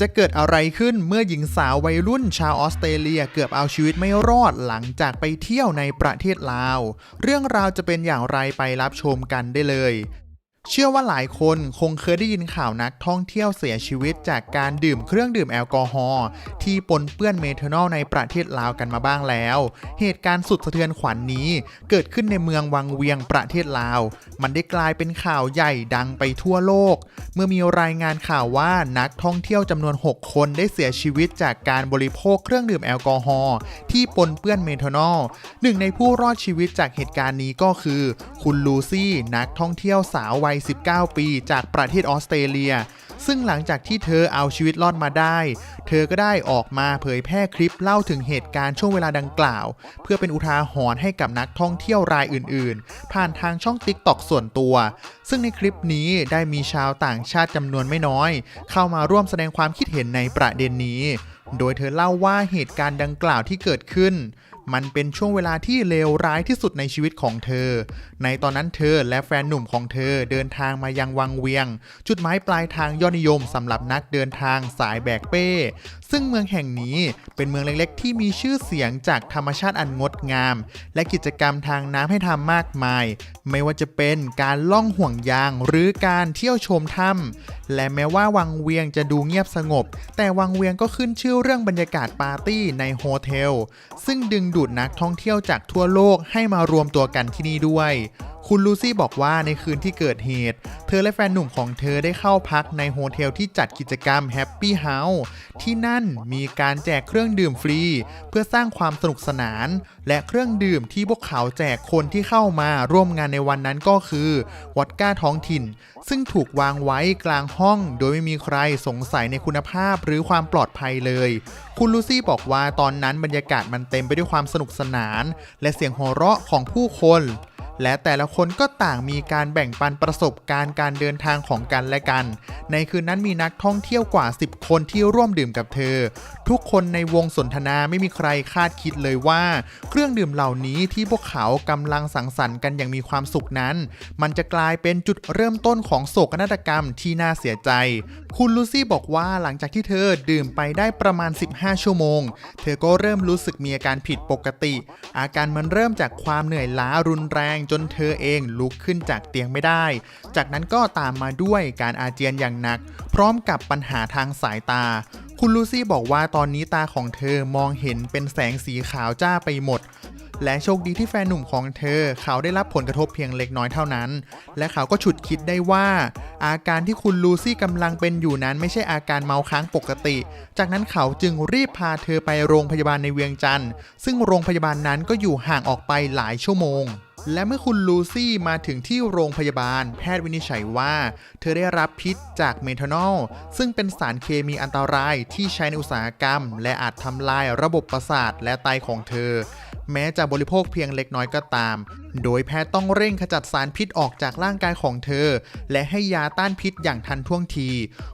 จะเกิดอะไรขึ้นเมื่อหญิงสาววัยรุ่นชาวออสเตรเลียเกือบเอาชีวิตไม่รอดหลังจากไปเที่ยวในประเทศลาว เรื่องราวจะเป็นอย่างไรไปรับชมกันได้เลย เชื่อว่าหลายคนคงเคยได้ยินข่าวนักท่องเที่ยวเสียชีวิตจากการดื่มเครื่องดื่มแอลกอฮอล์ที่ปนเปื้อนเมทานอลในประเทศลาวกันมาบ้างแล้ว เหตุการณ์สุดสะเทือนขวัญนนี้ เกิดขึ้นในเมืองวังเวียงประเทศลาว มันได้กลายเป็นข่าวใหญ่ดังไปทั่วโลก เมื่อมีรายงานข่าวว่านักท่องเที่ยวจำนวน 6 คนได้เสียชีวิตจากการบริโภคเครื่องดื่มแอลกอฮอล์ที่ปนเปื้อนเมทานอลหนึ่งในผู้รอดชีวิตจากเหตุการณ์นี้ก็คือ คุณลูซี่นักท่องเที่ยวสาววัย19 ปีจากประเทศออสเตรเลีย ซึ่งหลังจากที่เธอเอาชีวิตรอดมาได้ เธอก็ได้ออกมาเผยแพร่คลิปเล่าถึงเหตุการณ์ช่วงเวลาดังกล่าว เพื่อเป็นอุทาหรณ์ให้กับนักท่องเที่ยวรายอื่น ๆ ผ่านทางช่อง t ิ k t o k ส่วนตัว ซึ่งในคลิปนี้ได้มีชาวต่างชาติจำนวนไม่น้อย เข้ามาร่วมแสดงความคิดเห็นในประเด็นนี้ โดยเธอเล่าว่าเหตุการณ์ดังกล่าวที่เกิดขึ้น มันเป็นช่วงเวลาที่เลวร้ายที่สุดในชีวิตของเธอ ในตอนนั้นเธอและแฟนหนุ่มของเธอเดินทางมายังวังเวียง จุดหมายปลายทางยอดนิยมสำหรับนักเดินทางสายแบกเป้ ซึ่งเมืองแห่งนี้เป็นเมืองเล็กๆ ที่มีชื่อเสียงจากธรรมชาติอันงดงาม และกิจกรรมทางน้ำให้ทำมากมาย ไม่ว่าจะเป็นการล่องห่วงยางหรือการเที่ยวชมถ้ำและแม้ว่าวังเวียงจะดูเงียบสงบ แต่วังเวียงก็ขึ้นชื่อเรื่องบรรยากาศปาร์ตี้ในโฮเทลซึ่งดึงดูดนักท่องเที่ยวจากทั่วโลกให้มารวมตัวกันที่นี่ด้วย คุณลูซี่บอกว่าในคืนที่เกิดเหตุ เธอและแฟนหนุ่มของเธอได้เข้าพักในโฮเทลที่จัดกิจกรรม Happy House ที่นั่นมีการแจกเครื่องดื่มฟรี เพื่อสร้างความสนุกสนาน และเครื่องดื่มที่พวกเขาแจกคนที่เข้ามาร่วมงานในวันนั้นก็คือวอดก้าท้องถิ่น ซึ่งถูกวางไว้กลางห้อง โดยไม่มีใครสงสัยในคุณภาพหรือความปลอดภัยเลย คุณลูซี่บอกว่าตอนนั้นบรรยากาศมันเต็มไปด้วยความสนุกสนาน และเสียงหัวเราะของผู้คน และแต่ละคนก็ต่างมีการแบ่งปันประสบการณ์การเดินทางของกันและกัน ในคืนนั้นมีนักท่องเที่ยวกว่า 10 คนที่ร่วมดื่มกับเธอ ทุกคนในวงสนทนาไม่มีใครคาดคิดเลยว่า เครื่องดื่มเหล่านี้ที่พวกเขากำลังสังสรรค์กันอย่างมีความสุขนั้น มันจะกลายเป็นจุดเริ่มต้นของโศกนาฏกรรมที่น่าเสียใจ คุณลูซี่บอกว่าหลังจากที่เธอดื่มไปได้ประมาณ 15 ชั่วโมง เธอก็เริ่มรู้สึกมีอาการผิดปกติ อาการมันเริ่มจากความเหนื่อยล้ารุนแรงจนเธอเองลุกขึ้นจากเตียงไม่ได้ จากนั้นก็ตามมาด้วยการอาเจียนอย่างหนัก พร้อมกับปัญหาทางสายตา คุณลูซี่บอกว่าตอนนี้ตาของเธอมองเห็นเป็นแสงสีขาวจ้าไปหมดและโชคดีที่แฟนหนุ่มของเธอ เขาได้รับผลกระทบเพียงเล็กน้อยเท่านั้น และเขาก็ฉุดคิดได้ว่า อาการที่คุณลูซี่กำลังเป็นอยู่นั้นไม่ใช่อาการเมาค้างปกติ จากนั้นเขาจึงรีบพาเธอไปโรงพยาบาลในเวียงจันทร์ซึ่งโรงพยาบาลนั้นก็อยู่ห่างออกไปหลายชั่วโมง และเมื่อคุณลูซี่มาถึงที่โรงพยาบาล แพทย์วินิจฉัยว่า เธอได้รับพิษจากเมทานอล ซึ่งเป็นสารเคมีอันตรายที่ใช้ในอุตสาหกรรม และอาจทำลายระบบประสาทและไตของเธอ แม้จะบริโภคเพียงเล็กน้อยก็ตาม โดยแพทย์ต้องเร่งขจัดสารพิษออกจากร่างกายของเธอ และให้ยาต้านพิษอย่างทันท่วงที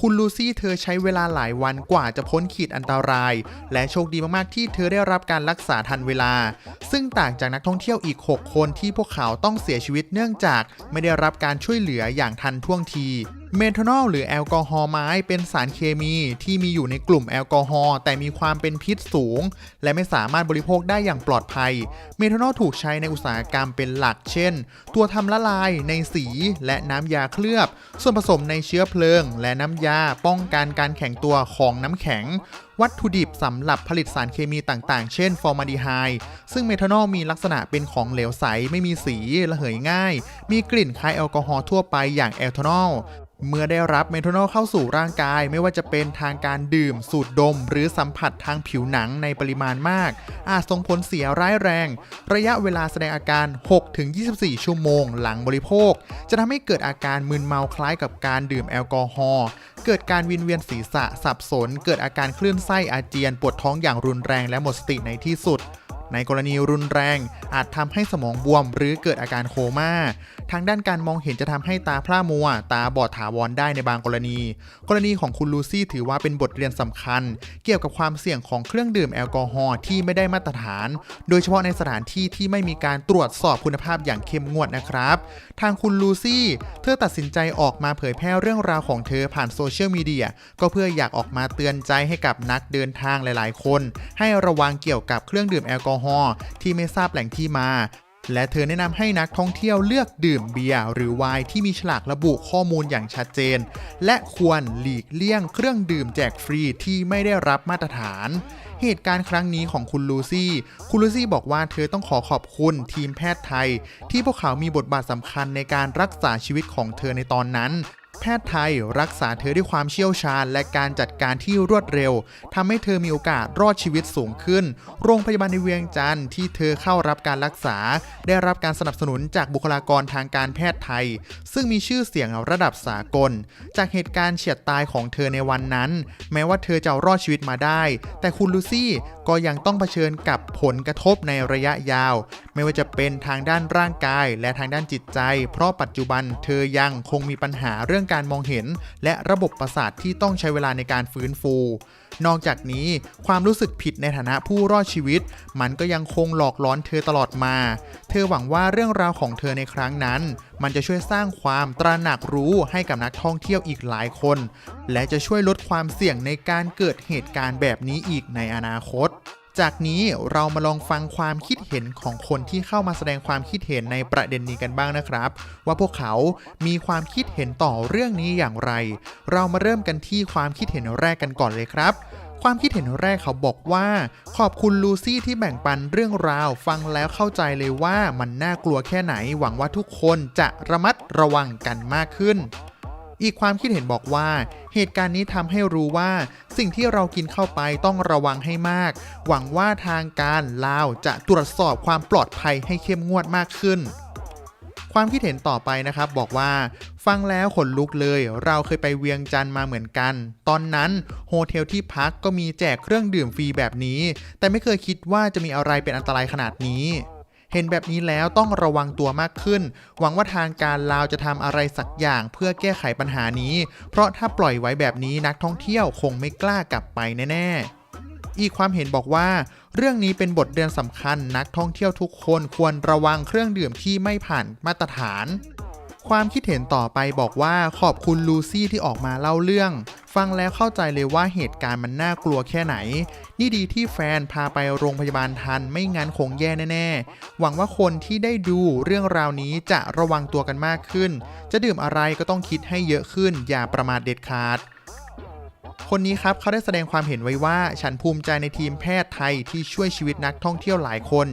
คุณลูซี่เธอใช้เวลาหลายวันกว่าจะพ้นขีดอันตราย และโชคดีมากๆที่เธอได้รับการรักษาทันเวลา ซึ่งต่างจากนักท่องเที่ยวอีก 6 คนที่พวกเขาต้องเสียชีวิตเนื่องจากไม่ได้รับการช่วยเหลืออย่างทันท่วงที เมทานอลหรือแอลกอฮอล์ไม้เป็นสารเคมีที่มีอยู่ในกลุ่มแอลกอฮอล์แต่มีความเป็นพิษสูง และไม่สามารถบริโภคได้อย่างปลอดภัย เมทานอลถูกใช้ในอุตสาหกรรมเป็นหลักเช่น ตัวทำละลายในสีและน้ำยาเคลือบ ส่วนผสมในเชื้อเพลิง และน้ำยาป้องกันการแข็งตัวของน้ำแข็ง วัตถุดิบสำหรับผลิตสารเคมีต่างๆ เช่น ฟอร์มาดีไฮด์ซึ่งเมทานอลมีลักษณะเป็นของเหลวใสไม่มีสีระเหยง่าย มีกลิ่นคล้ายแอลกอฮอล์ทั่วไปอย่างแอลทานอล เมื่อได้รับเมทานอลเข้าสู่ร่างกายไม่ว่าจะเป็นทางการดื่ม สูดดม หรือสัมผัสทางผิวหนังในปริมาณมาก อาจส่งผลเสียร้ายแรง ระยะเวลาแสดงอาการ 6-24 ชั่วโมงหลังบริโภค จะทำให้เกิดอาการมึนเมาคล้ายกับการดื่มแอลกอฮอล์เกิดการวินเวียนศีรษะสับสน เกิดอาการคลื่นไส้อาเจียนปวดท้องอย่างรุนแรงและหมดสติในที่สุด ในกรณีรุนแรง อาจทำให้สมองบวม หรือเกิดอาการโคม่า ทางด้านการมองเห็นจะทำให้ตาพร่ามัว ตาบอดถาวรได้ในบางกรณี กรณีของคุณลูซี่ถือว่าเป็นบทเรียนสำคัญ เกี่ยวกับความเสี่ยงของเครื่องดื่มแอลกอฮอล์ที่ไม่ได้มาตรฐาน โดยเฉพาะในสถานที่ที่ไม่มีการตรวจสอบคุณภาพอย่างเข้มงวดนะครับ ทางคุณลูซี่ เธอตัดสินใจออกมาเผยแพร่เรื่องราวของเธอผ่านโซเชียลมีเดียก็เพื่ออยากออกมาเตือนใจให้กับนักเดินทางหลาย ๆ คน ให้ระวังเกี่ยวกับเครื่องดื่มแอลกอฮอล์ที่ไม่ทราบแหล่งที่มา และเธอแนะนำให้นักท่องเที่ยวเลือกดื่มเบียร์หรือไวน์ที่มีฉลากระบุข้อมูลอย่างชัดเจน และควรหลีกเลี่ยงเครื่องดื่มแจกฟรีที่ไม่ได้รับมาตรฐาน เหตุการณ์ครั้งนี้ของคุณลูซี่ คุณลูซี่บอกว่าเธอต้องขอขอบคุณทีมแพทย์ไทย ที่พวกเขามีบทบาทสำคัญในการรักษาชีวิตของเธอในตอนนั้น แพทย์ไทยรักษาเธอด้วยความเชี่ยวชาญ และการจัดการที่รวดเร็วทำให้เธอมีโอกาสรอดชีวิตสูงขึ้น โรงพยาบาลในเวียงจันทร์ที่เธอเข้ารับการรักษา ได้รับการสนับสนุนจากบุคลากรทางการแพทย์ไทย ซึ่งมีชื่อเสียงระดับสากล จากเหตุการณ์เฉียดตายของเธอในวันนั้น แม้ว่าเธอจะรอดชีวิตมาได้ แต่คุณลูซี่ก็ยังต้องเผชิญกับผลกระทบในระยะยาว ไม่ว่าจะเป็นทางด้านร่างกายและทางด้านจิตใจ เพราะปัจจุบันเธอยังคงมีปัญหาเรื่องการมองเห็น และระบบประสาทที่ต้องใช้เวลาในการฟื้นฟู นอกจากนี้ความรู้สึกผิดในฐานะผู้รอดชีวิต มันก็ยังคงหลอกล้อนเธอตลอดมา เธอหวังว่าเรื่องราวของเธอในครั้งนั้น มันจะช่วยสร้างความตระหนักรู้ให้กับนักท่องเที่ยวอีกหลายคน และจะช่วยลดความเสี่ยงในการเกิดเหตุการณ์แบบนี้อีกในอนาคต จากนี้เรามาลองฟังความคิดเห็นของคนที่เข้ามาแสดงความคิดเห็นในประเด็นนี้กันบ้างนะครับ ว่าพวกเขามีความคิดเห็นต่อเรื่องนี้อย่างไร เรามาเริ่มกันที่ความคิดเห็นแรกกันก่อนเลยครับ ความคิดเห็นแรกเขาบอกว่า ขอบคุณลูซี่ที่แบ่งปันเรื่องราว ฟังแล้วเข้าใจเลยว่ามันน่ากลัวแค่ไหน หวังว่าทุกคนจะระมัดระวังกันมากขึ้น อีกความคิดเห็นบอกว่า เหตุการณ์นี้ทำให้รู้ว่า สิ่งที่เรากินเข้าไปต้องระวังให้มาก หวังว่าทางการลาวจะตรวจสอบความปลอดภัยให้เข้มงวดมากขึ้นความคิดเห็นต่อไปนะครับบอกว่า ฟังแล้วขนลุกเลย เราเคยไปเวียงจันทร์มาเหมือนกัน ตอนนั้นโฮเทลที่พักก็มีแจกเครื่องดื่มฟรีแบบนี้ แต่ไม่เคยคิดว่าจะมีอะไรเป็นอันตรายขนาดนี้ เห็นแบบนี้แล้วต้องระวังตัวมากขึ้น หวังว่าทางการลาวจะทำอะไรสักอย่างเพื่อแก้ไขปัญหานี้ เพราะถ้าปล่อยไว้แบบนี้นักท่องเที่ยวคงไม่กล้ากลับไปแน่ๆอีกความเห็นบอกว่า เรื่องนี้เป็นบทเรียนสำคัญนักท่องเที่ยวทุกคนควรระวังเครื่องดื่มที่ไม่ผ่านมาตรฐาน ความคิดเห็นต่อไปบอกว่าขอบคุณลูซี่ที่ออกมาเล่าเรื่อง ฟังแล้วเข้าใจเลยว่าเหตุการณ์มันน่ากลัวแค่ไหน นี่ดีที่แฟนพาไปโรงพยาบาลทันไม่งั้นคงแย่แน่ๆ หวังว่าคนที่ได้ดูเรื่องราวนี้จะระวังตัวกันมากขึ้น จะดื่มอะไรก็ต้องคิดให้เยอะขึ้น อย่าประมาทเด็ดขาด คนนี้ครับเขาได้แสดงความเห็นไว้ว่า ฉันภูมิใจในทีมแพทย์ไทยที่ช่วยชีวิตนักท่องเที่ยวหลายคน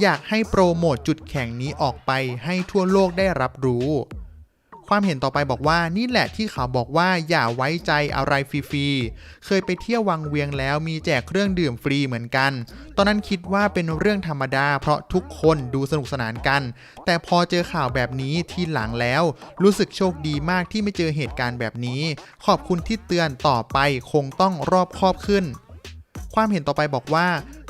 อยากให้โปรโมทจุดแข่งนี้ออกไปให้ทั่วโลกได้รับรู้ ความเห็นต่อไปบอกว่านี่แหละที่เขาบอกว่าอย่าไว้ใจอะไรฟรีๆ เคยไปเที่ยววังเวียงแล้วมีแจกเครื่องดื่มฟรีเหมือนกัน ตอนนั้นคิดว่าเป็นเรื่องธรรมดา เพราะทุกคนดูสนุกสนานกัน แต่พอเจอข่าวแบบนี้ทีหลังแล้ว รู้สึกโชคดีมากที่ไม่เจอเหตุการณ์แบบนี้ ขอบคุณที่เตือนต่อไปคงต้องรอบคอบขึ้น ความเห็นต่อไปบอกว่า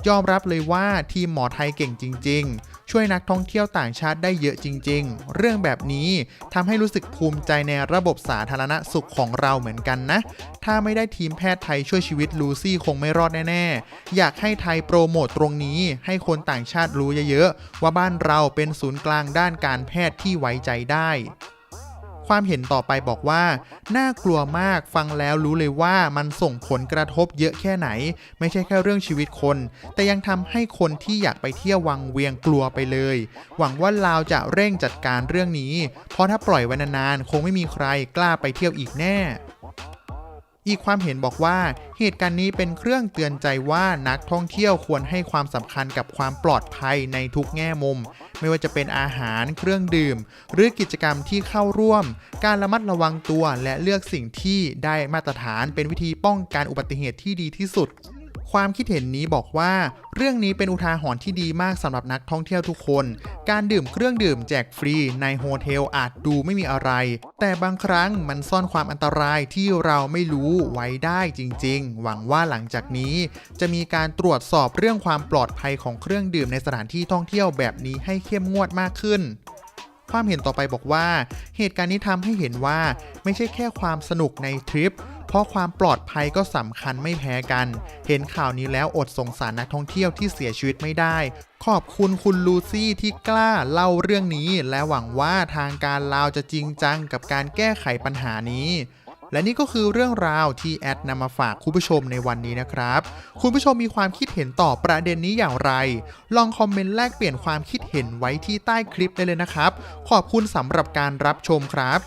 ยอมรับเลยว่าทีมหมอไทยเก่งจริง ๆ ช่วยนักท่องเที่ยวต่างชาติได้เยอะจริง ๆ เรื่องแบบนี้ทำให้รู้สึกภูมิใจในระบบสาธารณสุขของเราเหมือนกันนะ ถ้าไม่ได้ทีมแพทย์ไทยช่วยชีวิตลูซี่คงไม่รอดแน่ๆ อยากให้ไทยโปรโมตตรงนี้ ให้คนต่างชาติรู้เยอะๆ ว่าบ้านเราเป็นศูนย์กลางด้านการแพทย์ที่ไว้ใจได้ ความเห็นต่อไปบอกว่า น่ากลัวมากฟังแล้วรู้เลยว่ามันส่งผลกระทบเยอะแค่ไหน ไม่ใช่แค่เรื่องชีวิตคน แต่ยังทำให้คนที่อยากไปเที่ยววังเวียงกลัวไปเลย หวังว่าลาวจะเร่งจัดการเรื่องนี้ เพราะถ้าปล่อยไว้นานๆคงไม่มีใครกล้าไปเที่ยวอีกแน่ อีกความเห็นบอกว่า เหตุการณ์นี้เป็นเครื่องเตือนใจว่านักท่องเที่ยวควรให้ความสำคัญกับความปลอดภัยในทุกแง่มุม ไม่ว่าจะเป็นอาหารเครื่องดื่ม หรือกิจกรรมที่เข้าร่วม การระมัดระวังตัวและเลือกสิ่งที่ได้มาตรฐานเป็นวิธีป้องกันอุบัติเหตุที่ดีที่สุด ความคิดเห็นนี้บอกว่า เรื่องนี้เป็นอุทาหรณ์ที่ดีมากสำหรับนักท่องเที่ยวทุกคน การดื่มเครื่องดื่มแจกฟรีในโฮเทลอาจดูไม่มีอะไร แต่บางครั้งมันซ่อนความอันตรายที่เราไม่รู้ไว้ได้จริง ๆ หวังว่าหลังจากนี้ จะมีการตรวจสอบเรื่องความปลอดภัยของเครื่องดื่มในสถานที่ท่องเที่ยวแบบนี้ให้เข้มงวดมากขึ้นความเห็นต่อไปบอกว่า เหตุการณ์นี้ทำให้เห็นว่าไม่ใช่แค่ความสนุกในทริป ราะความปลอดภัยก็สำคัญไม่แพ้กัน เห็นข่าวนี้แล้วอดสงสารนักท่องเที่ยวที่เสียชีวิตไม่ได้ ขอบคุณคุณลูซี่ที่กล้าเล่าเรื่องนี้ และหวังว่าทางการลาวจะจริงจังกับการแก้ไขปัญหานี้และนี่ก็คือเรื่องราวที่แอดนำมาฝากคุณผู้ชมในวันนี้นะครับ คุณผู้ชมมีความคิดเห็นต่อประเด็นนี้อย่างไร ลองคอมเมนต์แลกเปลี่ยนความคิดเห็นไว้ที่ใต้คลิปได้เลยนะครับ ขอบคุณสำหรับการรับชมครับ